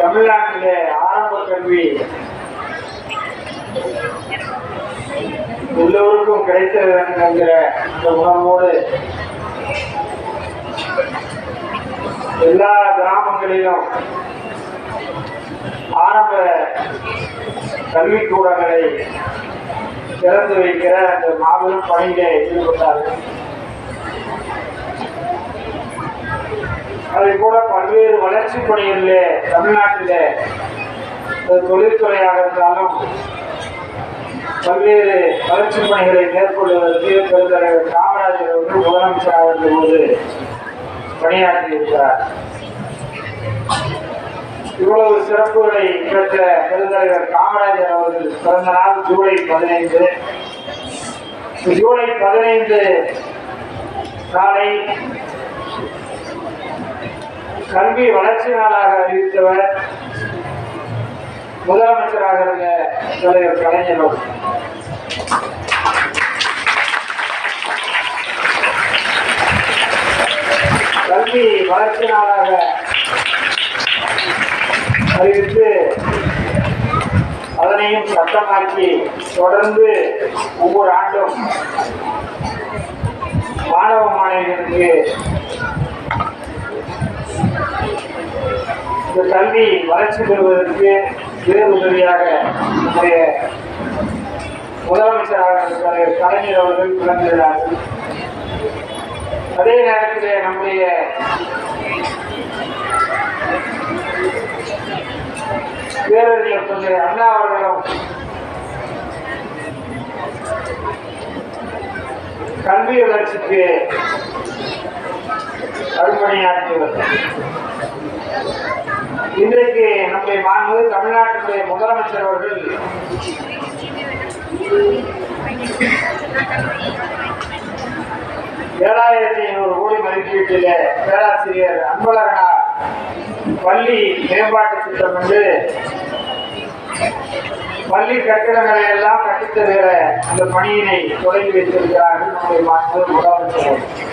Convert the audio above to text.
தமிழ்நாட்டிலே ஆரம்ப கல்வி எல்லோருக்கும் கிடைக்க வேண்டும் என்கிற இந்த உணர்வோடு எல்லா கிராமங்களிலும் ஆரம்ப கல்விக்கூடங்களை திறந்து வைக்கிற அந்த மாபெரும் பணியிலே ஈடுபட்டார்கள். அதை போல பல்வேறு வளர்ச்சி பணிகளில் தமிழ்நாட்டில் தொழில்துறையாக இருந்தாலும் பல்வேறு வளர்ச்சி பணிகளை மேற்கொள்வதற்கு பெருந்தலைவர் காமராஜர் அவர்கள் முதலமைச்சராக இருந்தபோது பணியாற்றியிருக்கிறார். இவ்வளவு சிறப்புகளை பெற்ற பெருந்தலைவர் காமராஜர் அவர்கள் பிறந்த நாள் ஜூலை பதினைந்து. ஜூலை பதினைந்து நாளை கல்வி வளர்ச்சி நாளாக அறிவித்தவர் முதலமைச்சராக இருந்த தலைவர் கலைஞரும். கல்வி வளர்ச்சி நாளாக அறிவித்து அதனையும் சட்டமாக்கி தொடர்ந்து ஒவ்வொரு ஆண்டும் மாணவ மாணவிகளுக்கு இந்த கல்வி வளர்ச்சி பெறுவதற்கு வேறு உதவியாக நம்முடைய முதலமைச்சராக இருக்கிற கலைஞர் அவர்கள் விளங்குகிறார்கள். அதே நேரத்தில் நம்முடைய பேரறிஞர் தந்தை அண்ணா அவர்களும் கல்வி வளர்ச்சிக்கு அரும்பணியாற்றியவர் இன்றைக்கு நம்முடைய மாண்பு தமிழ்நாட்டினுடைய முதலமைச்சர் அவர்கள் ஏழாயிரத்தி ஐநூறு கோடி மதிப்பீட்டில் பேராசிரியர் அன்பழகனார் பள்ளி மேம்பாட்டு திட்டம் என்று பள்ளி கட்டிடங்களை எல்லாம் கட்டித்தருகிற அந்த பணியினை தொடங்கி வைத்திருக்கிறார்கள் நம்முடைய மாண்பு முதலமைச்சர் அவர்கள்.